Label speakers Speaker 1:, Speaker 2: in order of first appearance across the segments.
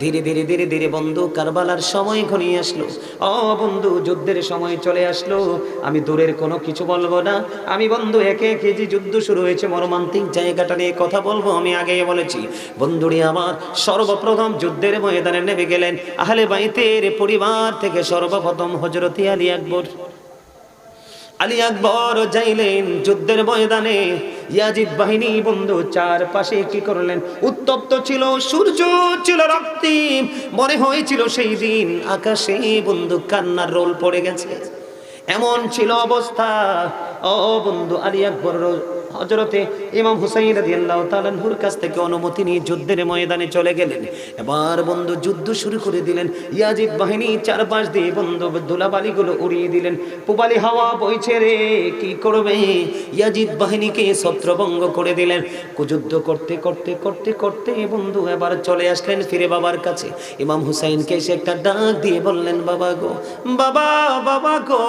Speaker 1: ধীরে ধীরে ধীরে ধীরে বন্ধু কারবালার সময় ঘনিয়ে আসলো। ও বন্ধু, যুদ্ধের সময় চলে আসলো। আমি দূরের কোনো কিছু বলব না। আমি বন্ধু, একে একে যে যুদ্ধ শুরু হয়েছে, মর্মান্তিক জায়গাটা নিয়ে কথা বলব, আমি আগেই বলেছি। বন্ধুরি আমার সর্বপ্রথম যুদ্ধের ময়দানে নেমে গেলেন। আহলে বাইতের পরিবার থেকে সর্বপ্রথম হজরতি আলী আকবর। আলী আকবর যাইলেন যুদ্ধের ময়দানে। ইয়াজিদ বাহিনী, বন্ধু, চারপাশে কি করলেন? উত্তপ্ত ছিল, সূর্য ছিল রক্তিম, মনে হয়েছিল সেই দিন আকাশে, বন্ধু, কান্নার রোল পড়ে গেছে। এমন ছিল অবস্থা। ও বন্ধু, আলী আকবর হজরতে ইমাম হুসাইন রাদিয়াল্লাহু তাআলার কাছ থেকে অনুমতি নিয়ে যুদ্ধের ময়দানে চলে গেলেন। এবার বন্ধু যুদ্ধ শুরু করে দিলেন। ইয়াজিদ বাহিনী চারপাশ দিয়ে বন্ধু ধুলাবালিগুলো উড়িয়ে দিলেন। পুবালি হাওয়া বইছে রে, কি করবে? ইয়াজিদ বাহিনীকে ছত্রভঙ্গ করে দিলেন। কুযুদ্ধ করতে করতে করতে করতে বন্ধু এবার চলে আসলেন ফিরে বাবার কাছে। ইমাম হুসাইনকে এসে একটা ডাক দিয়ে বললেন, বাবা গো, বাবা বাবা গো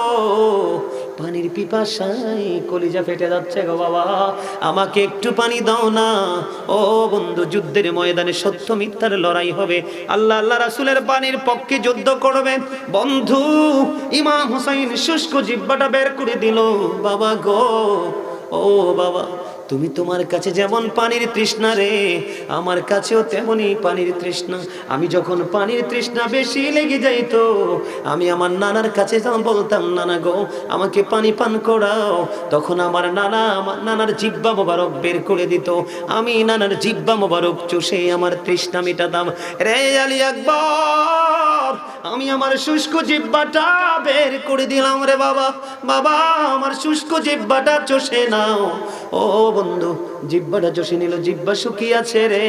Speaker 1: পানির পিপাসায় কলিজা ফেটে যাচ্ছে গো বাবা। আমাকে একটু পানি দাও না। ও বন্ধু, যুদ্ধের ময়দানে সত্য মিথ্যার লড়াই হবে। আল্লাহ আল্লাহ রাসুলের পানির পক্ষে যুদ্ধ করবে। বন্ধু, ইমাম হুসাইন শুষ্ক জিব্বাটা বের করে দিল। বাবা গো, ও বাবা তুমি তোমার কাছে যেমন পানির তৃষ্ণা রে, আমার কাছেও তেমনই পানির তৃষ্ণা। আমি যখন পানির তৃষ্ণা বেশি লেগে যাইতো, আমি আমার নানার কাছে যখন বলতাম, নানা গো, আমাকে পানি পান করাও। তখন আমার নানা, আমার নানার জিব্বা মোবারক বের করে দিত। আমি নানার জিব্বা মোবারক চষে আমার তৃষ্ণা মেটাতাম। রে আলী আকবর, আমি আমার শুষ্ক জিব্বাটা বের করে দিলাম রে বাবা। বাবা, আমার শুষ্ক জিব্বাটা চষে নাও। ও বন্ধু জিব্বাটা চষে নিল জিব্বা শুকিয়াছে রে।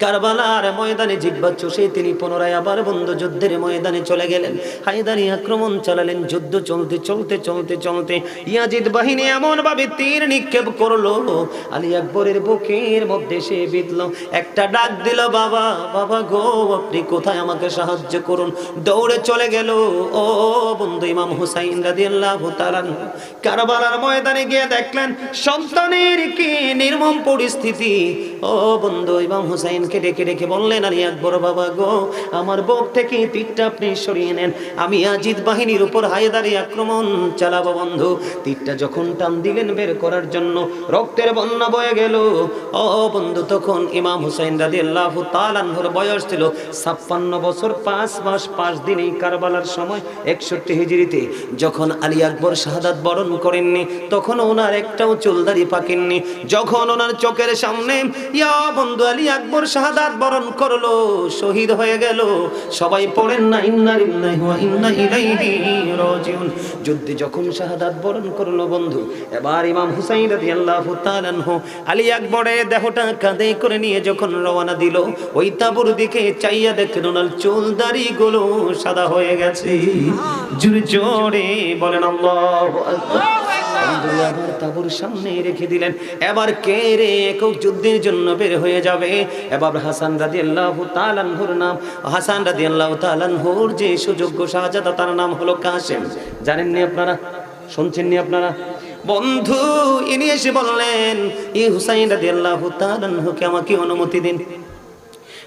Speaker 1: কারবালার ময়দানে জিব্বা চষে তিনি পুনরায় আবার বন্ধু যুদ্ধের ময়দানে চলে গেলেন। হায়দারি আক্রমণ চালালেন, যুদ্ধ চলতে চলতে চলতে চলতে। ইয়াজিদ বাহিনী এমন ভাবে তীর নিক্ষেপ করল, আলী আকবরের বুকের মধ্যে সে বিঁধলো। একটা ডাক দিল, বাবা বাবা গো, আপনি কোথায়? আমাকে সাহায্য করুন। দৌড়ে চলে গেল। ও বন্ধু ইমাম হুসাইন রাদিয়াল্লাহু তাআলা কারবালার ময়দানে গিয়ে দেখলেন, সন্তানের কি নির্মম পরিস্থিতি। ও বন্ধু ইমাম হুসাইনকে ডেকে ডেকে বললেন, আলী আকবর বাবা গো, আমার বুক থেকে তীরটা আপনি সরিয়ে নেন। আমি আজিদ বাহিনীর উপর হায়দারি আক্রমণ চালাবো বন্ধু। তীরটা যখন টান দিলেন বের করার জন্য, রক্তের বন্যা বয়ে গেল। ও বন্ধু, তখন ইমাম হুসাইন রাদিয়াল্লাহু তাআলার বয়স ছিল ছাপ্পান্ন বছর পাঁচ মাস পাঁচ দিন এই কারবালার সময় একষট্টি হিজড়িতে। যখন আলী আকবর শাহাদাত বরণ করেননি, তখন ওনার একটাও চুলদারি পাকেননি। যখন ওনার চোখের সামনে, ইয়া বন্ধু, আলী আকবর শাহাদাত বরণ করল শহীদ হয়ে গেল। সবাই পড়েন না ইন্না লিল্লাহি ওয়া ইন্না ইলাইহি রাজিউন। যুদ্ধে যখন শাহাদাত বরণ করল বন্ধু এবার ইমাম হুসাইন রাদিয়াল্লাহু তাআলা আনহু আলী আকবরের দেহটা কাঁধে করে নিয়ে যখন রওনা দিল ওই তাবুর দিকে চাইয়া দেখেন ওনার চুল দাড়ি গুলো সাদা হয়ে গেছে। জোরে জোরে বলেন আল্লাহু আকবার। বন্ধু আবার তাবুর সামনে রেখে দিলেন। এবার কে রে একক যুদ্ধের জন্য বের হয়ে যাবে? এবার হাসান রাদি আল্লাহ তালানহুর নাম। হাসান রাদি আল্লাহ তালানহুর যে সুযোগ্য শাহজাদা, তার নাম হলো কাসেম জানেননি আপনারা? শুনছেননি আপনারা? বন্ধু, ইনি এসে বললেন, ই হুসাইন রাদি আল্লাহ তালানহুকে আমাকে অনুমতি দিন?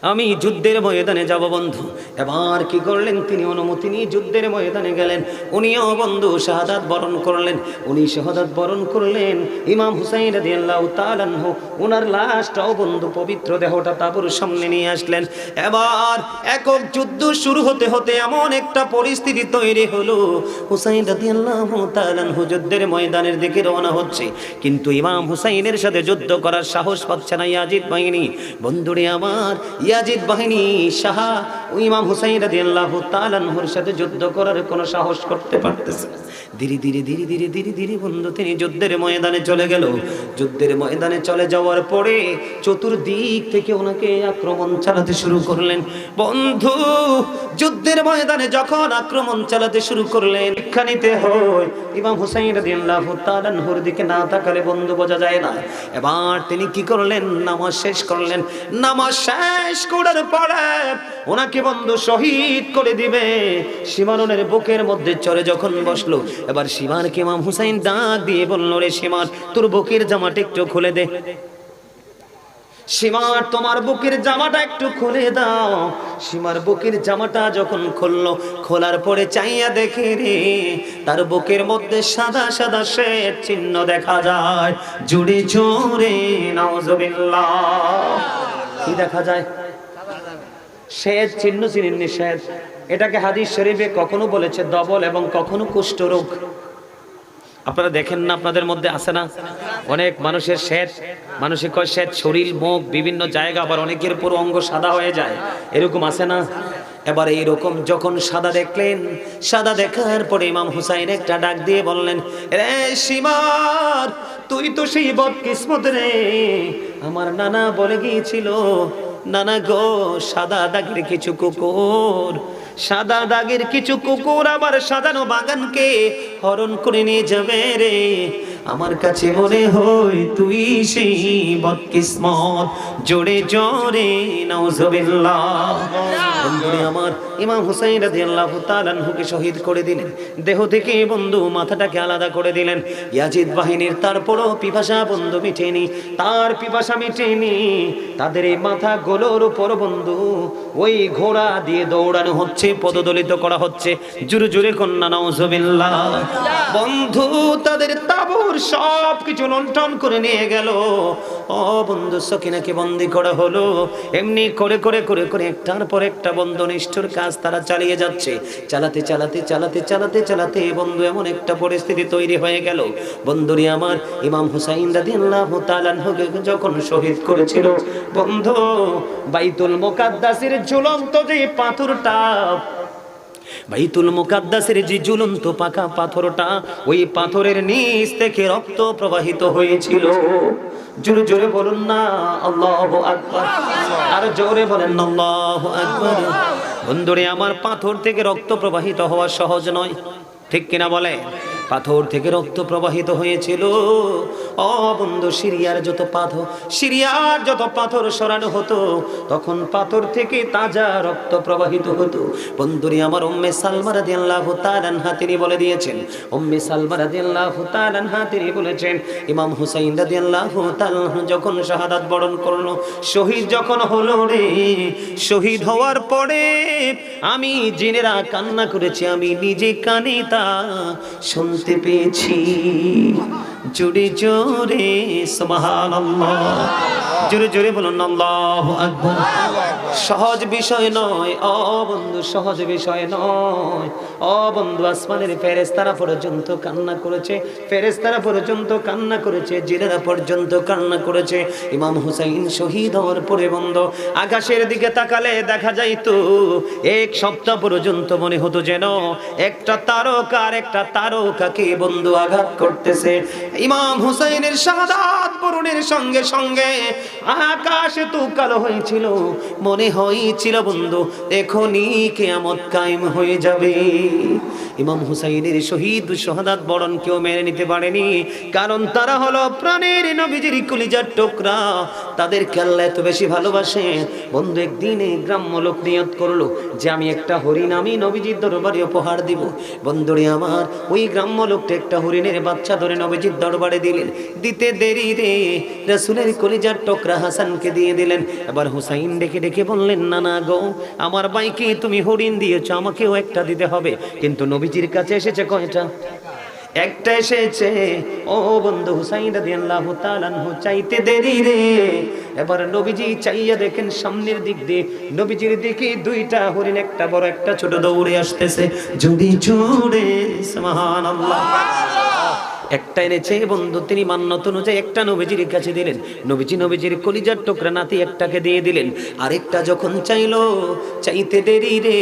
Speaker 1: আমি যুদ্ধের ময়দানে যাব, বন্ধু। এবার কি করলেন তিনি? অনুমতি নিয়ে যুদ্ধের ময়দানে গেলেন। উনিও, বন্ধু, শাহাদাত বরণ করলেন। উনি শাহাদাত বরণ করলেন। ইমাম হুসাইন রাদিয়াল্লাহু তাআলা আনহু ওনার লাশটাও বন্ধু, পবিত্র দেহটা তাবুর সামনে নিয়ে আসলেন। এবার একক যুদ্ধ শুরু হতে হতে এমন একটা পরিস্থিতি তৈরি হলো। হুসাইন রাদিয়াল্লাহু তাআলা আনহু যুদ্ধের ময়দানের দিকে রওনা হচ্ছে। কিন্তু ইমাম হুসাইনের সাথে যুদ্ধ করার সাহস পাচ্ছে না ইয়াজিদ বাহিনী। বন্ধুরে, আমার ইয়াজিদ বাহিনী ও ইমাম হুসাইন রাদিয়াল্লাহু তাআলা আনহুর সাথে যুদ্ধ করার কোনো সাহস করতে পারতেছে ধীরে ধীরে ধীরে ধীরে ধীরে ধীরে বন্ধু, তিনি যুদ্ধের ময়দানে চলে গেল। যুদ্ধের ময়দানে চলে যাওয়ার পরে চতুর্দিক থেকে ওনাকে আক্রমণ চালাতে শুরু করলেন। বন্ধু, যুদ্ধের ময়দানে যখন আক্রমণ চালাতে শুরু করলেন শিক্ষা নিতে হয়, ইমাম হুসাইন রাদিয়াল্লাহু তাআলা আনহুর দিকে না তাকালে বন্ধু বোঝা যায় না। এবার তিনি কি করলেন? নামাজ শেষ করলেন। নামাজ শেষ করার পরে ওনাকে বন্ধু শহীদ করে দিবে। সীমানের বুকের মধ্যে চড়ে যখন বসল, এবার সীমানকে ইমাম হুসাইন দিয়ে বলল, রে তোর বুকের জামাটা একটু খুলে দে। সীমার, তোমার বুকের জামাটা একটু খুলে দাও। সীমার বুকের জামাটা যখন খুললো, খোলার পরে চাইয়া দেখে রে, তার বুকের মধ্যে সাদা সাদা শ্বেত চিহ্ন দেখা যায়। জুড়ে জোরে কি দেখা যায়? শ্বেত চিহ্ন চিহ্ন শ্বেত এটাকে হাদিস শরীফে কখনো বলেছে দবল এবং কখনো কুষ্ঠরোগ। আপনারা দেখেন না আপনাদের মধ্যে আছে না? অনেক মানুষের শ্বেত, মানুষের কয় শ্বেত? শরীর, মুখ, বিভিন্ন জায়গা, আবার অনেকের পুরো অঙ্গ সাদা হয়ে যায়। এরকম আছে না? এবার এইরকম যখন সাদা দেখলেন, সাদা দেখার পরে ইমাম হুসাইন একটা ডাক দিয়ে বললেন রে সীমার, তুই তো সেই বদকিসমত রে। আমার নানা বলে গিয়েছিল নানা গো, সাদা দাগের কিছু কুকুর। সাদা দাগের কিছু কুকুর আবার সাজানো বাগানকে হরণ করে নিয়ে যাবে রে। আমার কাছে মনে হয় তুই সেই বদকিসমত। জোরে জোরে নাউজুবিল্লাহ। আমার, ইমাম হুসাইন রাদিয়াল্লাহু তাআলা শহীদ করে দিলেন। দেহ থেকে বন্ধু মাথাটাকে আলাদা করে দিলেন। ইয়াজিদ বাহিনীর তারপরও পিপাসা বন্ধু মিটেনি, তার পিপাসা মিটেনি। তাদের এই মাথা গোলোর উপর বন্ধু, ওই ঘোড়া দিয়ে দৌড়ানো হচ্ছে, পদদলিত করা হচ্ছে। জুরে জুরে কন্যা, নাউজুবিল্লাহ। বন্ধু, তাদের তাবুর সব কিছু লন্ঠন করে নিয়ে গেল। ও বন্ধু সকিনাকে বন্দি করা হলো। এমনি করে করে করে করে একটার পর একটা বন্ধু নিষ্ঠুর কাজ তারা চালিয়ে যাচ্ছে। চালাতে চালাতে চালাতে চালাতে চালাতে বন্ধু এমন একটা পরিস্থিতি তৈরি হয়ে গেল। বন্ধুরি আমার ইমাম হুসাইন রাদিয়াল্লাহু তাআলা আনহুকে যখন শহীদ করেছিল, বন্ধু, বাইতুল মুকাদ্দাসের ঝুলন্ত যে পাথরটা বাইতুল মুকাদ্দাসের যে ঝুলন্ত পাকা পাথরটা, ওই পাথরের নিচ থেকে রক্ত প্রবাহিত হয়েছিল। জোরে জোরে বলুন না, আল্লাহু আকবার। আর জোরে বলেন, আল্লাহু আকবার। বন্ধুরে, আমার পাথর থেকে রক্ত প্রবাহিত হওয়া সহজ নয়। ঠিক কিনা বলে পাথর থেকে রক্ত প্রবাহিত হয়েছিল। ও বন্ধু, সিরিয়ার যত পাথর, সিরিয়ার যত পাথর সরানো হতো, তখন পাথর থেকে তাজা রক্ত প্রবাহিত হতো। বন্ধুরি, আমার উম্মে সালমা রাদিয়াল্লাহু তাআলা আনহা তিনি বলে দিয়েছেন, উম্মে সালমা রাদিয়াল্লাহু তাআলা আনহা তিনি বলেছেন, ইমাম হুসাইন রাদিয়াল্লাহু তাআলা আনহু যখন শাহাদাত বরণ করল, শহীদ যখন হলো রে, শহীদ হওয়ার পরে আমি জিনেরা কান্না করেছি, আমি নিজে কানে তা শুনতে পেয়েছি জোরে জোরে সুবহানাল্লাহ। জোরে জোরে বলুন, আল্লাহু সহজ বিষয় নয়, অ বন্ধু, সহজ বিষয় নয়। অ বন্ধু, আসমানের ফেরেশতারা পর্যন্ত কান্না করেছে, ফেরেশতারা পর্যন্ত কান্না করেছে, জিনেরা পর্যন্ত কান্না করেছে। ইমাম হুসাইন শহীদ হওয়ার পরে বন্ধু, আকাশের দিকে তাকালে দেখা যাইতো, এক সপ্তাহ পর্যন্ত মনে হতো যেন একটা তারকা আর একটা তারকাকে বন্ধু আঘাত করতেছে। ইমাম হুসাইনের শাহাদাত বরণের সঙ্গে সঙ্গে আকাশ তো কালো হয়েছিল, মনে হয়েছিল, বন্ধু, এখনই কেয়ামত কায়েম হয়ে যাবে। ইমাম হুসাইনের শহীদ শাহাদাত বরণ কেউ মেনে নিতে পারেনি, কারণ তারা হলো প্রাণের নবীজির কলিজার টুকরা। তাদের আল্লাহ এত বেশি ভালোবাসে। বন্ধু, একদিনে গ্রাম্য লোক নিয়ত করল যে আমি একটা হরিণ, আমি নবীজির দরবারে উপহার দিব। বন্ধুরে আমার, ওই গ্রাম্য লোকটা একটা হরিণের বাচ্চা ধরে নবীজির দরবারে দিলেন। দিতে দেরি রে, রাসূলের কলিজার টুকরা হাসানকে দিয়ে দিলেন। এবার হুসাইন ডেকে ডেকে বললেন, না না গো, আমার বাইকে তুমি হরিণ দিয়েছ, আমাকেও একটা দিতে হবে। কিন্তু নবীজির কাছে এসেছে কয়টা? একটা এসেছে, ও বন্ধু হুসাইন রাদিয়াল্লাহু তাআলা চাইতে দেরি রে। এবার নবীজি চাইয়া দেখেন সামনের দিক দিয়ে, নবীজির দিকে দুইটা হরিণ, একটা বড়, একটা ছোট দৌড়ে আসতেছে। জুড়ি জুড়ে, সুবহানাল্লাহ। একটা এনেছে বন্ধু, তিনি মান্যত অনুযায়ী একটা নবীজির কাছে দিলেন। নবীজি নবীজির কলিজার টুকরা নাতি একটাকে দিয়ে দিলেন। আরেকটা যখন চাইলো, চাইতে দেরি রে।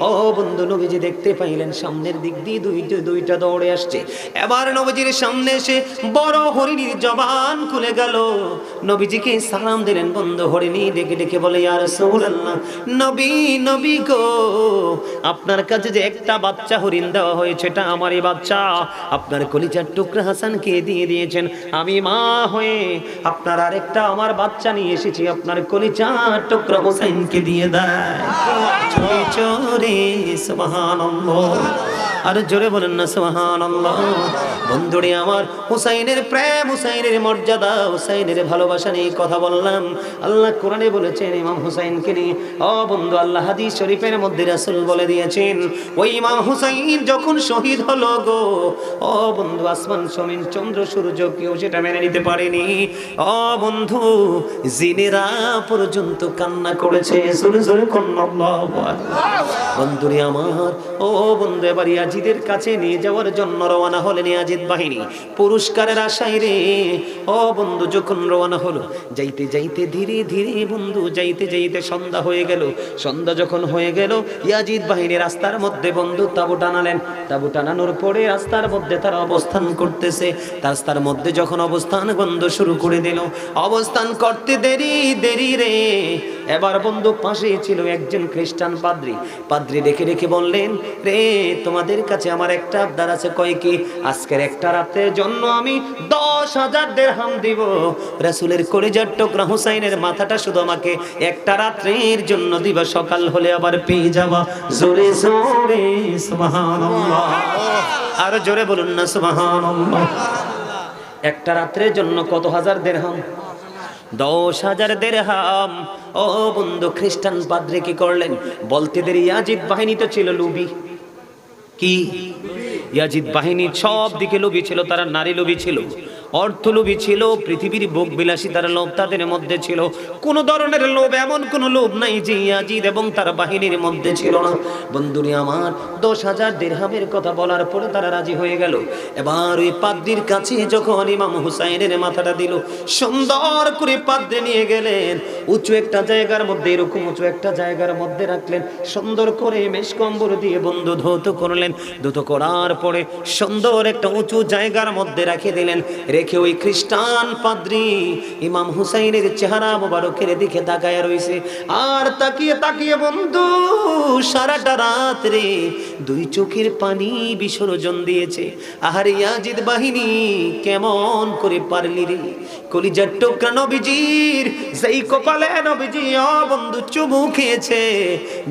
Speaker 1: ও বন্ধু, নবীজি দেখতে পাইলেন, সামনের দিক দিয়ে দুইটা দুইটা দৌড়ে আসছে। এবার নবীজির সামনে এসে বড় হরিণীর জবান খুলে গেল। নবীজিকে সালাম দিলেন, বন্ধু, হরিণী ডেকে ডেকে বলে আর নবী নবী গো, আপনার কাছে যে একটা বাচ্চা হরিণ দেওয়া হয়েছে, এটা আমারই বাচ্চা। আপনার কলিজার টুকরা হাসানকে দিয়ে দিয়েছেন। আমি মা হয়ে আপনার আরেকটা আমার বাচ্চা নিয়ে এসেছি, আপনার কলিচার টুকরা হোসেনকে দিয়ে দেয়। আর জোরে বলেন না, সুবহানাল্লাহ। বন্ধুরে আমার, হুসাইনের প্রেম, হুসাইনের মর্যাদা, হুসাইনের ভালোবাসা নিয়ে কথা বললাম আল্লাহ কোরআনে বলেছেন, ইমাম হুসাইনকে নিয়ে, ও বন্ধু, আল্লাহ হাদিস শরীফের মধ্যে রাসূল বলে দিয়েছেন, ওই ইমাম হুসাইন যখন শহীদ হলো গো, ও বন্ধু, আসমান সমিন চন্দ্র, সূর্য, কেউ সেটা মেনে নিতে পারেনি ও বন্ধু, জিনেরা পর্যন্ত কান্না করেছে। বন্ধুরে আমার, ও বন্ধু, এবার ইয়াজিদের কাছে নিয়ে যাওয়ার জন্য রওনা হলেন ইয়াজিদ বাহিনী, পুরস্কারের আশায় রে। ও বন্ধু, যখন রওনা হলো, যাইতে যাইতে ধীরে ধীরে বন্ধু, যাইতে যাইতে সন্ধ্যা হয়ে গেল। সন্ধ্যা যখন হয়ে গেল, ইয়াজিদ বাহিনী রাস্তার মধ্যে বন্ধু তাবু টানালেন। তাবু টানানোর পরে রাস্তার মধ্যে তারা অবস্থান করতেছে। রাস্তার মধ্যে যখন অবস্থান বন্ধ শুরু করে দিল, অবস্থান করতে দেরি দেরি রে। এবার বন্ধু পাশে ছিল একজন খ্রিস্টান পাদ্রী। পাদ্রী ডেকে ডেকে বললেন, রে, তোমাদের কাছে আমার একটা আবদার আছে, কয় আজকের একটা রাতের জন্য আমি দশ হাজার দেড়হাম দিব। রাসুলের কলেজার টুকরা হুসাইনের মাথাটা শুধু আমাকে একটা রাত্রের জন্য দিবা, সকাল হলে আবার পেয়ে যাবা। জোরে জোরে আর জোরে বলুন না, সুবহানাল্লাহ। একটা রাত্রের জন্য কত হাজার দেড়হাম? দশ হাজার দেড়হাম। ও বন্ধু, খ্রিস্টান পাদ্রে কি করলেন? বলতে দেরি, ইয়াজিদ বাহিনী তো ছিল লুবি। কি? ইয়াজিদ বাহিনী সব দিকে লোভী ছিল তারা নারী লোভী ছিল। অর্থ লোভী ছিল, পৃথিবীর ভোগ বিলাসী তার লোভ তাদের মধ্যে ছিল। কোন ধরনের লোভ, এমন কোন লোভ নাই যে ইয়াজিদ এবং তার বাহিনীর মধ্যে ছিল না। বন্ধুরি আমার, দশ হাজার দেড়হামের কথা বলার পরে তারা রাজি হয়ে গেল। এবার ওই পাদ্রির কাছে যখন ইমাম হুসাইনের মাথাটা দিল, সুন্দর করে পাদ্রে নিয়ে গেলেন। উঁচু একটা জায়গার মধ্যে, এরকম উঁচু একটা জায়গার মধ্যে রাখলেন। সুন্দর করে মেশ কম্বর দিয়ে বন্ধু ধৌত করলেন। ধৌত করার পরে সুন্দর একটা উঁচু জায়গার মধ্যে রেখে দিলেন। রেখে ওই খ্রিস্টান পাদ্রি ইমাম হুসাইনের চেহারা মোবারকের দিকে তাকায় রয়েছে আর তাকিয়ে তাকিয়ে বন্ধু, সারাটা রাত রে দুই চোখের পানি বিসর্জন দিয়েছে। আহার ইয়াজিদ বাহিনী কেমন করে পারলি রে? কলিজার টোকরা নবীজির সেই কপালে নবীজি বন্ধু, চুমু খেয়েছে।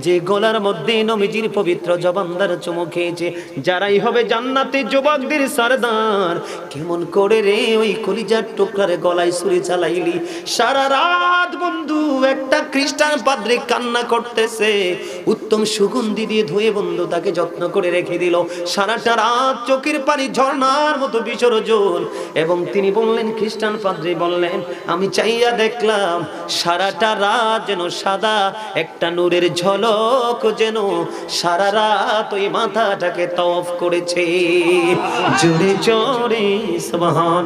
Speaker 1: যে গলার মধ্যে নবীজির পবিত্র জবানদার চুমু খেয়েছে। যারাই হবে জান্নাতে যুবকদের সরদার, কেমন করে রে ওই কলিজার টুকরার গলায় ছুরি চালাইলি সারা রাত বন্ধু একটা খ্রিস্টান পাদ্রে কান্না করতেছে। উত্তম সুগন্ধি দিয়ে ধুয়ে বন্ধু তাকে যত্ন করে রেখে দিল। সারাটা রাত চোখের পানি ঝর্ণার মতো বিসর্জন। এবং তিনি বললেন, খ্রিস্টান পাদ্রী, বললেন, আমি চাইয়া দেখলাম সারাটা রাত যেন সাদা, একটা নূরের ঝলক যেন সারা রাত ওই মাথাটাকে তফ করেছে। জোরে জোরে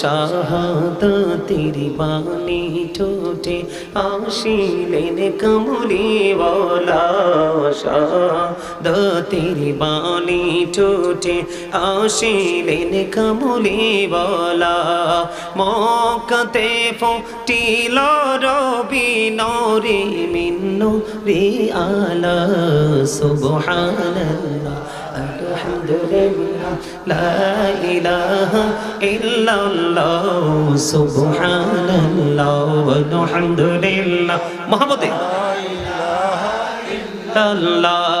Speaker 1: শাহাদ তেরি বাণী ঠোঁটে আসিলেন কমলি বলা শাহাদ তেরি বাণী ঠোঁটে আসিলেন কমলি বলা। মকতে ফুটিল রবি নরে মিন্নু রে আলা, সুবহানাল্লাহ। আলহামদুলিল্লাহ লা ইলাহা ইল্লাল্লাহ সুবহানাল্লাহ আলহামদুলিল্লাহ। মুহাম্মদে লা ইলাহা ইল্লাল্লাহ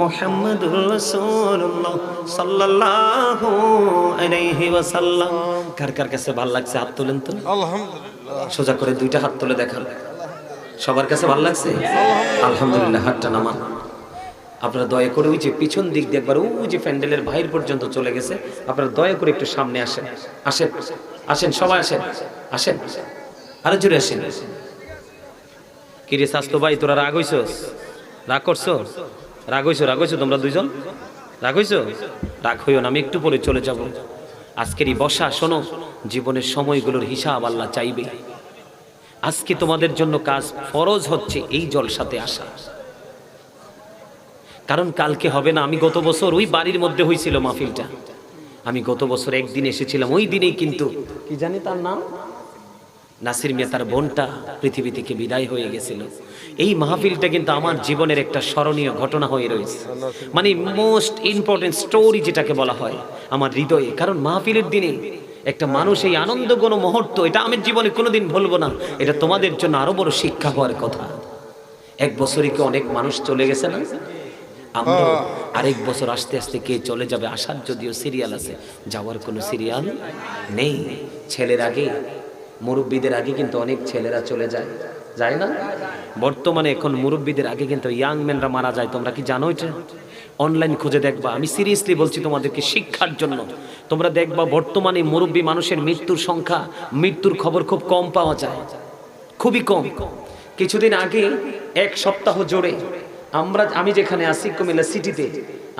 Speaker 1: মুহাম্মাদুর আলাইহি ওয়াসাল্লাম। কার কার কাছে ভালো লাগছে? হাত তুলেন তো।
Speaker 2: আলহামদুলিল্লাহ।
Speaker 1: সোজা করে দুইটা হাত তুলে দেখান। সবার কাছে ভালো লাগছে? আলহামদুলিল্লাহ। হাতটা নামান। আপনারা দয়া করে ওই যে পিছন দিক দিয়ে একবার ওই যে প্যান্ডেলের বাইর পর্যন্ত চলে গেছে আপনারা দয়া করে একটু সামনে আসেন। আসেন আসেন সবাই আসেন। আসেন আরও জোরে আসেন। কিরে স্বাস্থ্য ভাই তোরা রাগ হইছস? রাগ করছ রাগ হইছো রাগ হইছো তোমরা দুইজন? রাগ হইছো রাগ হইও না, আমি একটু পরে চলে যাব। আজকের এই বসা, শোনো, জীবনের সময়গুলোর হিসাব আল্লাহ চাইবে। আজকে তোমাদের জন্য কাজ ফরজ হচ্ছে এই জলসাতে আসা। কারণ কালকে হবে না, আমি গত বছর ওই বাড়ির মধ্যে হয়েছিল মাহফিলটা। আমি গত বছর একদিন এসেছিলাম, ওই দিনেই কিন্তু কি জানি তার নাম? নাসির মিয়া তার বোনটা পৃথিবী থেকে বিদায় হয়ে গেছিল। এই মাহফিলটা কিন্তু আমার জীবনের একটা স্মরণীয় ঘটনা হয়ে রয়েছে। মানে মোস্ট ইম্পর্টেন্ট স্টোরি যেটাকে বলা হয় আমার হৃদয়ে। কারণ মাহফিলের দিনে একটা মানুষ এই আনন্দ কোনো মুহূর্ত এটা আমি জীবনে কোনোদিন ভুলবো না এটা তোমাদের জন্য আরও বড় শিক্ষা হওয়ার কথা। এক বছরই কি অনেক মানুষ চলে গেছে না? আমরা আরেক বছর আস্তে আস্তে কে চলে যাবে? আসার যদিও সিরিয়াল আছে যাওয়ার কোনো সিরিয়াল নেই। ছেলের আগে মুরব্বীদের আগে কিন্তু অনেক ছেলেরা চলে যায়। যায় না? বর্তমানে এখন মুরব্বীদের আগে কিন্তু ইয়াং ম্যানরা মারা যায়, তোমরা কি জানো এটা? অনলাইন খুঁজে দেখবা। আমি সিরিয়াসলি বলছি তোমাদেরকে শিক্ষার জন্য। তোমরা দেখবা বর্তমানে মুরব্বী মানুষের মৃত্যুর সংখ্যা, মৃত্যুর খবর খুব কম পাওয়া যায়। খুবই কম। কিছুদিন আগে, এক সপ্তাহ জোরে, আমরা, আমি যেখানে আছি কুমিল্লা সিটিতে,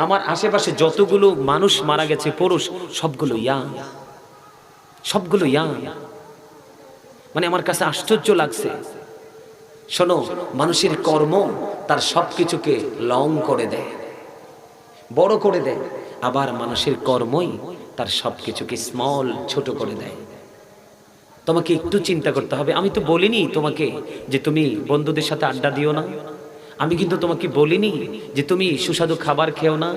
Speaker 1: আমার আশেপাশে যতগুলো মানুষ মারা গেছে, পুরুষ, সবগুলো ইয়াং সবগুলো ইয়াং মানে আমার কাছে আশ্চর্য লাগছে। শোনো, মানুষের কর্ম তার সবকিছুকে লং করে দেয়, বড় করে দেয়, আবার মানুষের কর্মই তার সবকিছুকে স্মল ছোট করে দেয়। তোমাকে একটু চিন্তা করতে হবে, আমি তো বলিনি তোমাকে যে তুমি বন্ধুদের সাথে আড্ডা দিও না। আমি কিন্তু তোমাকে বলিনি যে তুমি সুস্বাদু খাবার খেও না।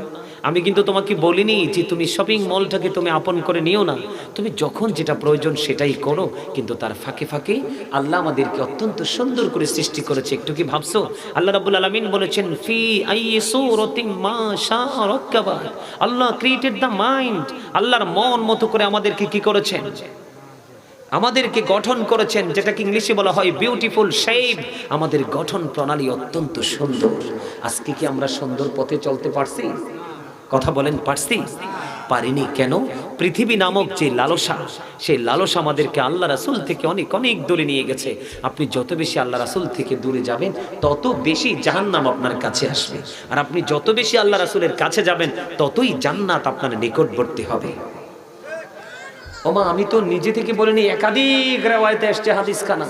Speaker 1: আমি কিন্তু তোমাকে বলিনি যে তুমি শপিং মলটাকে তুমি আপন করে নিও না। তুমি যখন যেটা প্রয়োজন সেটাই করো। কিন্তু তার ফাঁকে ফাঁকে আল্লাহ আমাদেরকে অত্যন্ত সুন্দর করে সৃষ্টি করেছে। একটু কি ভাবছ? আল্লাহ রাব্বুল আলামিন বলেছেন, ফি রাক্কাবা। আল্লাহ ক্রিয়েটেড দ্য মাইন্ড আল্লাহর মন মতো করে আমাদেরকে কি করেছেন? আমাদেরকে গঠন করেছেন, যেটাকে ইংলিশে বলা হয় বিউটিফুল শেপ আমাদের গঠন প্রণালী অত্যন্ত সুন্দর। আজকে কি আমরা সুন্দর পথে চলতে পারছি? কথা বলেন পারছি? পারিনি কেন? পৃথিবী নামক যে লালসা, সেই লালসা আমাদেরকে আল্লাহ রাসুল থেকে অনেক অনেক দূরে নিয়ে গেছে। আপনি যত বেশি আল্লাহ রাসুল থেকে দূরে যাবেন, তত বেশি জাহান্নাম আপনার কাছে আসবে। আর আপনি যত বেশি আল্লাহ রাসুলের কাছে যাবেন, ততই জান্নাত আপনার নিকটবর্তী হবে। ওমা, আমি তো নিজে থেকে বলিনি, একাধিক রেওয়ায়তে আসছে হাদিস খানা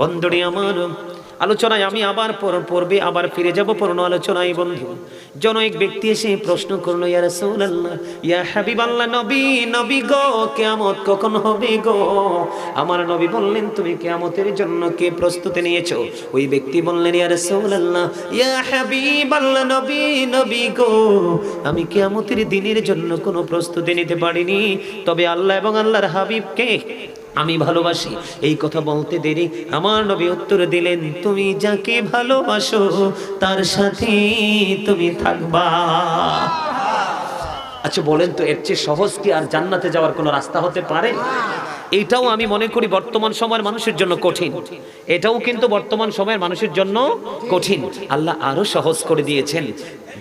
Speaker 1: বন্ধুরি আমার আলোচনায় আমি আবার পড়বে আবার ফিরে যাব পুরনো আলোচনায়, বন্ধু। এক ব্যক্তি এসে প্রশ্ন করল, ইয়া রাসূলুল্লাহ, ইয়া হাবিবাল্লাহ, নবী নবী গো, কিয়ামত কখন হবে গো? আমার নবী বললেন, তুমি কিয়ামতের জন্য কে প্রস্তুতি নিয়েছো? ওই ব্যক্তি বললেন, ইয়া রাসূলুল্লাহ, ইয়া হাবিবাল্লাহ, নবী নবী গো, আমি কিয়ামতের দিনের জন্য কোনো প্রস্তুতি নিতে পারিনি। তবে আল্লাহ এবং আল্লাহর হাবিবকে আমি ভালোবাসি। এই কথা বলতে দেরি। আমার নবী উত্তর দিলেন, তুমি যাকে ভালোবাসো, তার সাথে তুমি থাকবা। আচ্ছা বলেন তো, এর চেয়ে সহজ কি আর জান্নাতে যাওয়ার কোনো রাস্তা হতে পারে? এটাও আমি মনে করি বর্তমান সময়ের মানুষের জন্য কঠিন। এটাও কিন্তু বর্তমান সময়ের মানুষের জন্য কঠিন। আল্লাহ আরও সহজ করে দিয়েছেন।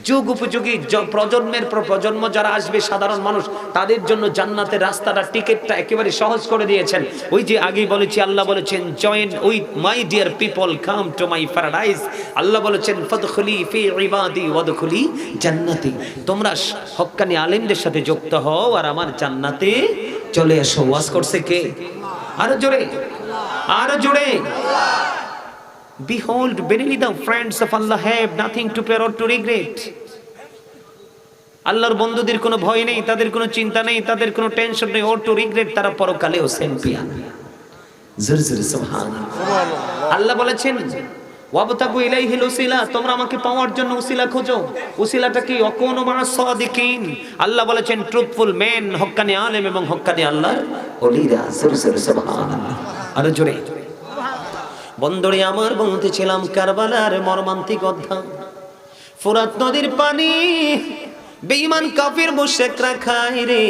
Speaker 1: যুগ উপযোগী প্রজন্মের প্রজন্ম যারা আসবে, সাধারণ মানুষ, তাদের জন্য জান্নাতের রাস্তাটা, টিকিটটা একেবারে সহজ করে দিয়েছেন। ওই যে আগেই বলেছি, আল্লাহ বলেছেন join with my dear people come to my paradise Allah বলেছেন, ফদখুলি ফি ইবাদি ওয়াদখুলি জান্নাতি। তোমরা হক্কানি আলেমদের সাথে যুক্ত হও আর আমার জান্নাতে চলে এসো ওয়াজ করছে কে? আরও জোরে আরও জোরে। Behold, verily the friends of Allah have nothing to fear or to regret. আল্লাহর বন্ধুদের কোনো ভয় নেই তাদের কোনো চিন্তা নেই তাদের কোনো টেনশন নেই ওর টু রিগ্রেট তারা পরকালেও চ্যাম্পিয়ন জোরে সুবহানাল্লাহ। আল্লাহ বলেছেন তোমরা আমাকে পাওয়ার জন্য কি? আল্লাহ বলেছেন মেন হক্কানি আলেম এবং বন্দরে আমার বলতেছিলাম কারবালার মর্মান্তিক অধ্যায় ফুরাত নদীর পানি, বেঈমান কাফির মুশরিকরা খায় রে।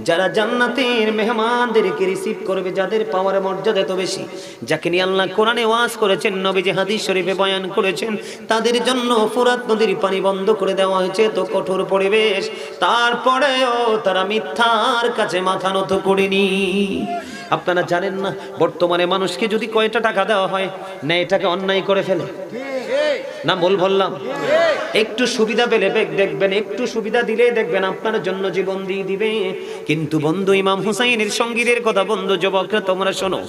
Speaker 1: যারা জান্নাতের মেহমানদেরকে রিসিভ করবে, যাদের পাওয়ার মর্যাদা এত বেশি, যাকে নিয়ে আল্লাহ কোরআনে ওয়াজ করেছেন, নবীজি হাদিস শরীফে বয়ান করেছেন, তাদের জন্য ফুরাত নদীর পানি বন্ধ করে দেওয়া হয়েছে তো কঠোর পরিবেশ। তারপরেও তারা মিথ্যার কাছে মাথা নত করেনি। আপনারা জানেন না, বর্তমানে মানুষকে যদি কয়টা টাকা দেওয়া হয় না এটাকে অন্যায় করে ফেলে। না বল বললাম। একটু সুবিধা পেলে দেখবেন, একটু সুবিধা দিলে দেখবেন আপনার জন্য জীবন দিয়ে দিবে। কিন্তু বন্ধু, ইমাম হুসাইনের সঙ্গীদের কথা বন্ধু, যুবকরা, তোমরা শোনো।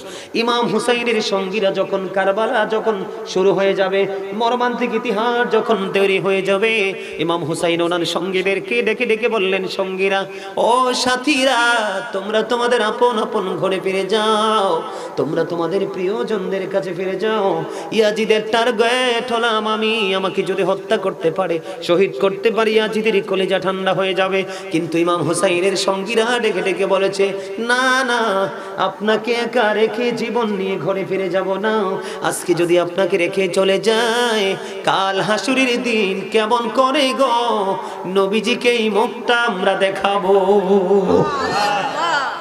Speaker 1: ইমাম হুসাইনের সঙ্গীরা যখন কারবালা যখন শুরু হয়ে যাবে, মর্মান্তিক ইতিহাস যখন তৈরি হয়ে যাবে, ইমাম হুসাইন ওনার সঙ্গীদেরকে ডেকে ডেকে বললেন, সঙ্গীরা, ও সাথীরা, তোমরা তোমাদের আপন আপন ঘরে ফিরে যাও। তোমরা তোমাদের প্রিয়জনদের কাছে ফিরে যাও। ইয়াজিদের টার্গেট হলাম আমি, আমাকে যদি হত্যা করতে পারে। শহীদ করতে পারি ইয়াজিদের কলেজা ঠান্ডা হয়ে যাবে। কিন্তু ইমাম হুসাইনের সঙ্গীরা ডেকে ডেকে বলেছে, না না, আপনাকে একা রেখে জীবন নিয়ে ঘরে ফিরে যাব না। আজকে যদি আপনাকে রেখে চলে যায়, কাল হাসুরির দিন কেমন করে গো? নবীজিকে এই মুখটা আমরা দেখাবো।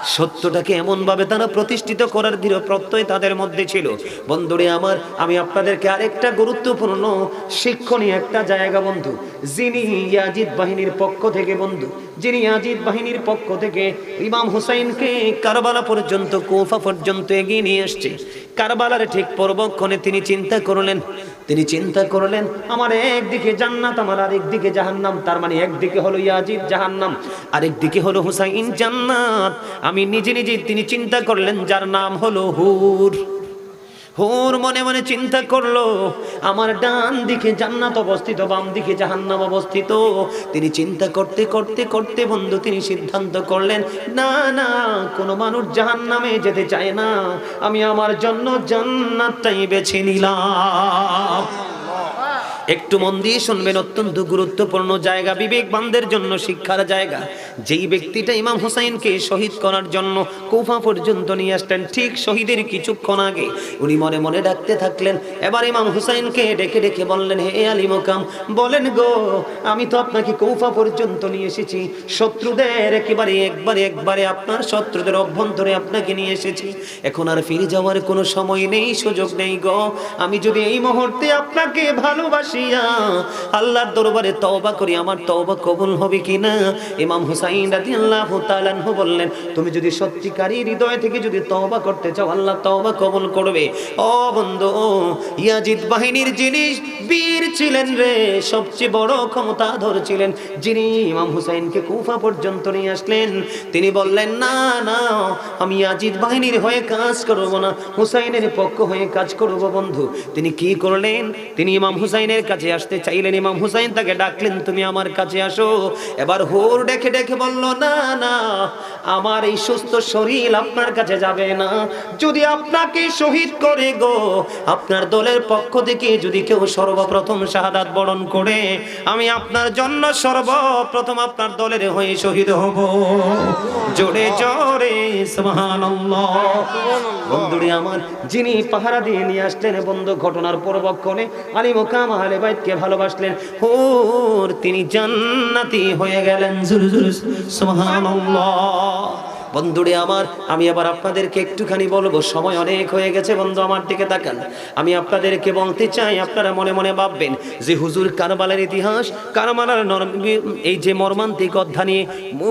Speaker 1: সত্যটাকে এমন ভাবে তারা প্রতিষ্ঠিত করার দৃঢ় প্রত্যয় তাদের মধ্যে ছিল। বন্ধুরে আমার, আমি আপনাদেরকে আরেকটা গুরুত্বপূর্ণ শিক্ষণীয় একটা জায়গা বন্ধু। যিনি ইয়াজিদ বাহিনীর পক্ষ থেকে বন্ধু, যিনি ইয়াজিদ বাহিনীর পক্ষ থেকে ইমাম হুসাইনকে কারবালা পর্যন্ত, কোফা পর্যন্ত এগিয়ে নিয়ে আসছে কারবালার ঠিক পরবক্ষণে তিনি চিন্তা করলেন তিনি চিন্তা করলেন, আমার একদিকে জান্নাত, আমার আরেক দিকে জাহান্নাম। তার মানে একদিকে হলো ইয়াজিদ, জাহান্নাম। আরেকদিকে হলো হুসাইন জান্নাত। আমি নিজে নিজে তিনি চিন্তা করলেন, যার নাম হলো হুর। হুর মনে মনে চিন্তা করল, আমার ডান দিকে জান্নাত অবস্থিত, বাম দিকে জাহান্নাম অবস্থিত। তিনি চিন্তা করতে করতে করতে বন্ধু, তিনি সিদ্ধান্ত করলেন, না না, কোনো মানুষ জাহান্নামে যেতে চায় না। আমি আমার জন্য জান্নাতটাই বেছে নিলাম। একটু মন দিয়ে শুনবেন অত্যন্ত গুরুত্বপূর্ণ জায়গা, বিবেকবানদের জন্য শিক্ষার জায়গা। যেই ব্যক্তিটা ইমাম হুসাইনকে শহীদ করার জন্য কুফা পর্যন্ত নিয়ে আসলেন ঠিক শহীদের কিছুক্ষণ আগে। উনি মনে মনে ডাকতে থাকলেন, এবার ইমাম হুসাইনকে ডেকে ডেকে বললেন, হে আলী মোকাম, বলেন গো, আমি তো আপনাকে কৌফা পর্যন্ত নিয়ে এসেছি। শত্রুদের একেবারে একবারে একবারে আপনার শত্রুদের অভ্যন্তরে আপনাকে নিয়ে এসেছি। এখন আর ফিরে যাওয়ার কোনো সময় নেই, সুযোগ নেই গো। আমি যদি এই মুহূর্তে আপনাকে ভালোবাসিয়া আল্লাহর দরবারে তওবা করি, আমার তওবা কবুল হবে কিনা? ইমাম হুসাইন রাদিয়াল্লাহু তাআলা বললেন, তুমি যদি সত্যিকারী হৃদয় থেকে যদি তওবা করতে চাও, আল্লাহ তওবা কবুল করবে। ও বন্ধু, ইয়াজিদ বাহিনীর জিনিস বীর ছিলেন রে, সবচেয়ে বড় ক্ষমতাধর ছিলেন, যিনি ইমাম হুসাইনকে কুফা পর্যন্ত নিয়ে আসলেন, তিনি বললেন, না না, আমি ইয়াজিদ বাহিনীর হয়ে কাজ করব না, হুসাইনের পক্ষ হয়ে কাজ করব বন্ধু। তিনি কি করলেন? তিনি ইমাম হুসাইনের কাছে আসতে চাইলেন ইমাম হুসাইন, তাকে ডাকলেন, তুমি আমার কাছে আসো। এবার হোর ডেকে ডেকে বলল, না না, আমার এই সুস্থ শরীর আপনার কাছে যাবে না। যদি আপনাকে শহীদ করে গো, আপনার দলের পক্ষ থেকে যদি কেউ সর্বপ্রথম শাহাদাত বরণ করে, আমি আপনার জন্য সর্বপ্রথম আপনার দলের হয়ে শহীদ হব। জোরে জোরে বন্ধুরে আমার, যিনি পাহারা দিয়ে নিয়ে আসলেন, বন্ধু ঘটনার পরবক্ষণে আলী মোকাম বাইতকে ভালোবাসলেন। হোর তিনি জান্নাতি হয়ে গেলেন। জুরু জুরু সুবহানাল্লাহ। বন্ধুরে আমার, আমি আবার আপনাদেরকে একটুখানি বলব, সময় অনেক হয়ে গেছে বন্ধু আমার দিকে তাকান। আমি আপনাদেরকে বলতে চাই, আপনারা মনে মনে ভাববেন যে হুজুর কারবালার ইতিহাস, কারবালার এই যে মর্মান্তিক অধ্যা নিয়ে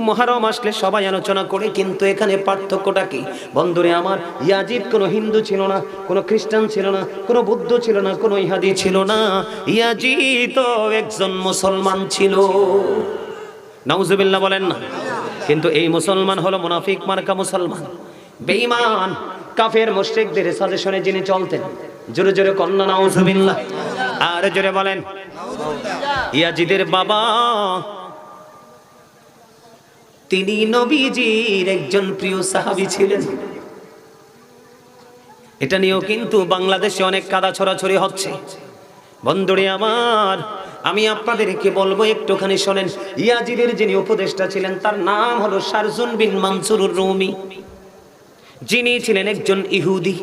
Speaker 1: মহারম আসলে সবাই আলোচনা করে, কিন্তু এখানে পার্থক্যটা কি? বন্ধুরে আমার, ইয়াজিদ কোনো হিন্দু ছিল না, কোনো খ্রিস্টান ছিল না, কোনো বুদ্ধ ছিল না, কোনো ইহাদি ছিল না। ইয়াজিদ তো একজন মুসলমান ছিল। নাউজুবিল্লাহ বলেন না। কিন্তু এই মুসলমান হলো মুনাফিক মার্কা মুসলমান। বেঈমান, কাফের মুশরিকদের সাজেশনে যিনি চলতেন। জোরে জোরে কন্যা নাউজুবিল্লাহ। আর জোরে বলেন, ইয়াজিদের বাবা, তিনি নবীজির একজন প্রিয় সাহাবী ছিলেন। এটা নিয়েও কিন্তু বাংলাদেশে অনেক কাদা ছড়াছড়ি হচ্ছে। বন্ধুরে আমার আমি আপনাদেরকে বলব একটুখানি শোনেন। ইয়াজিদের যিনি উপদেষ্টা ছিলেন, তার নাম হলো সারজুন বিন মানসুরুর রুমি। যিনি ছিলেন একজন ইহুদি।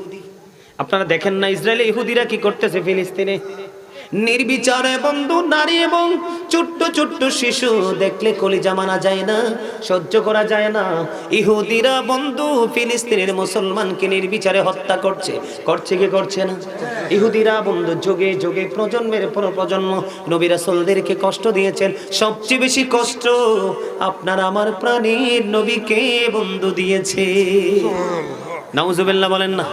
Speaker 1: আপনারা দেখেন না, ইসরায়েলে ইহুদিরা কি করতেছে ফিলিস্তিনে? নির্বিচারে বন্ধু নারী এবং ছোট্ট ছোট্ট শিশু দেখলে কলিজা মানা যায় না সহ্য করা যায় না। ইহুদিরা বন্ধু ফিলিস্তিনের মুসলমানকে নির্বিচারে হত্যা করছে। করছে কি করছে না? ইহুদিরা বন্ধু যোগে যোগে প্রজন্মের পর প্রজন্ম নবী রাসূলদেরকে কষ্ট দিয়েছেন। সবচেয়ে বেশি কষ্ট আপনার আমার প্রাণীর নবীকে বন্ধু দিয়েছে। নাউজুবিল্লাহ বলেন না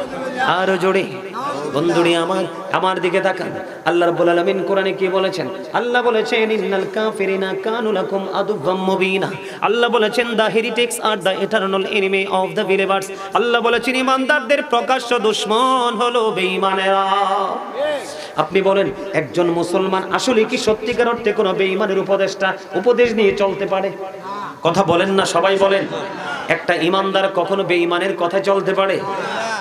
Speaker 1: আরও জোরে। বন্ধুরি আমার আমার দিকে তাকান। আল্লাহ রাব্বুল আলামিন কোরআনে কি বলেছেন? আল্লাহ বলেছেন, ইন্নাল কাফিরিনা কানু লাকুম আদুওয়াম মুবিনা। আল্লাহ বলেছেন the heretics R the eternal enemy of the believers. আল্লাহ বলেছেন, ইমানদারদের প্রকাশ্য দুশমন হলো বেঈমানেরা। আপনি বলেন, একজন মুসলমান আসলে কি সত্যিকার অর্থে কোনো বেঈমানের উপদেশটা উপদেশ নিয়ে চলতে পারে? কথা বলেন না, সবাই বলেন। একটা ইমানদার কখনো বেঈমানের কথা চলতে পারে?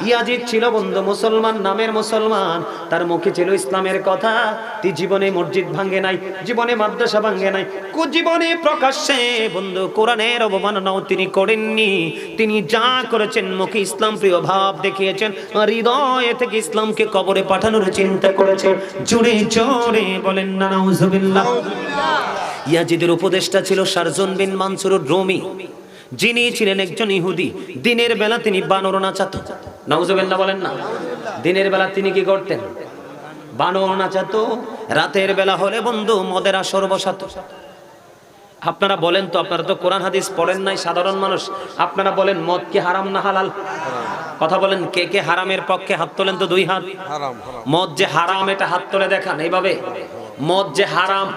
Speaker 1: ইয়াজিদ ছিল বন্ধু মুসলমান, নামের মুসলমান। তার মুখে ছিল ইসলামের কথা। তি জীবনে মসজিদ ভাঙ্গে নাই, জীবনে মাদ্রাসা ভাঙ্গে নাই। কু জীবনে প্রকাশ্যে, বন্ধু, কোরআনের অবমাননাও তিনি করেননি। তিনি যা করেছেন মুখে ইসলাম প্রিয় ভাব দেখিয়েছেন হৃদয় থেকে ইসলামকে কবরে পাঠানোর চিন্তা করেছেন। জোরে জোরে বলেন না, নাউজুবিল্লাহ। ইয়াজিদের উপদেষ্টা ছিল শারজন বিন মানসুর রোমি। যিনি ছিলেন একজন ইহুদি। দিনের বেলা তিনি বানর নাচাত। নাউজুবিল্লাহ বলেন না। দিনের বেলা তিনি কি করতেন? বানর নাচাত রাতের বেলা হলে বন্ধু মদের আসর বসাত। আপনারা বলেন তো আপনারা তো কোরআন হাদিস পড়েন নাই সাধারণ মানুষ। আপনারা বলেন মদ কি হারাম না হালাল? কথা বলেন কে কে হারামের পক্ষে হাত তোলেন তো দুই হাত? মদ যে হারাম এটা হাত তোলে দেখান এইভাবে। মদ যে হারাম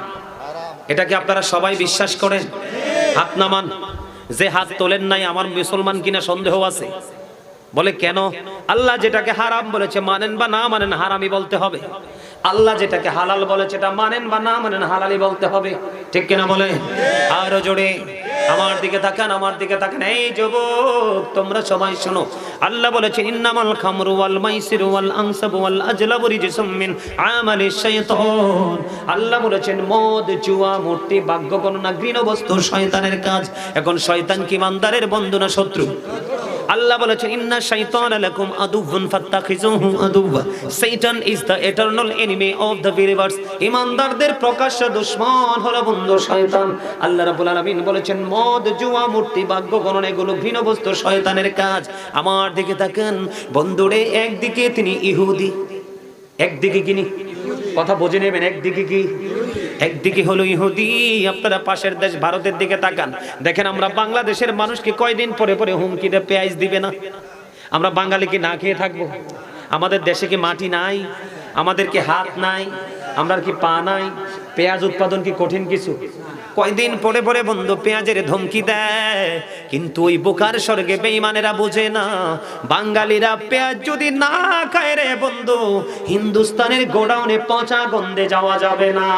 Speaker 1: এটা কি আপনারা সবাই বিশ্বাস করেন? হাত নামান যে হাত তোলেন নাই আমার মুসলমান কিনা সন্দেহ আছে? বলে, কেন? আল্লাহ যেটাকে হারাম বলেছে, মানেন বা না মানেন হারামি বলতে হবে। আল্লাহ যেটাকে হালাল বলেছে, এটা মানেন বা না মানেন হালালি বলতে হবে। ঠিক কিনা বলে? আরও জোরে, আমার দিকে তাকান, আমার দিকে তাকান। এই যুবক, তোমরা সবাই শোনো। আল্লাহ বলেছেন ইন্নামাল খামরু ওয়াল মাইসিরু ওয়াল আনসাবু ওয়াল আজলাবু রিজসুম মিন আমালি শাইতান। আল্লাহ বলেছেন, মদ, জুয়া, মূর্তি ভাগ্য গণনা ঘৃণ বস্তু শয়তানের কাজ। এখন শয়তান কি ইমানদারের বন্ধু না শত্রু? আল্লাহ বলেছেন, ইন্না শাইতান লাকুম আদুউন ফাত্তাখিজুহু আদুওয়া। শয়তান is the eternal enemy of the believers ইমানদারদের প্রকাশ্য দুশমন হলো বন্ধু শয়তান। আল্লাহ রাব্বুল আলামিন বলেছেন, মদ, জুয়া, মূর্তি ভাগ্য গণনা এগুলো ঘৃণ বস্তু শয়তানের কাজ। আমার দিকে তাকান, বন্ধুরে, একদিকে তিনি ইহুদি, একদিকে কিনি। কথা বুঝে নেবেন, একদিকে কি? একদিকে হলো ইহুদি, আপনারা পাশের দেশ ভারতের দিকে তাকান। দেখেন আমরা বাংলাদেশের মানুষকে কয়দিন পরে পরে হুমকিতে পেঁয়াজ দিবে না? আমরা বাঙালি কি না খেয়ে থাকব? আমাদের দেশে কি মাটি নাই? আমাদের কি হাত নাই? আমরা কি পা নাই? পেঁয়াজ উৎপাদন কি কঠিন কিছু? কয়দিন পরে পরে বন্ধু পেঁয়াজের ধমকি দেয়। কিন্তু ওই বোকার স্বর্গে বেঈমানেরা বোঝে না, বাঙালিরা পেঁয়াজ যদি না খায় রে বন্ধু, হিন্দুস্তানের গোডাউনে পচা গন্ধে যাওয়া যাবে না।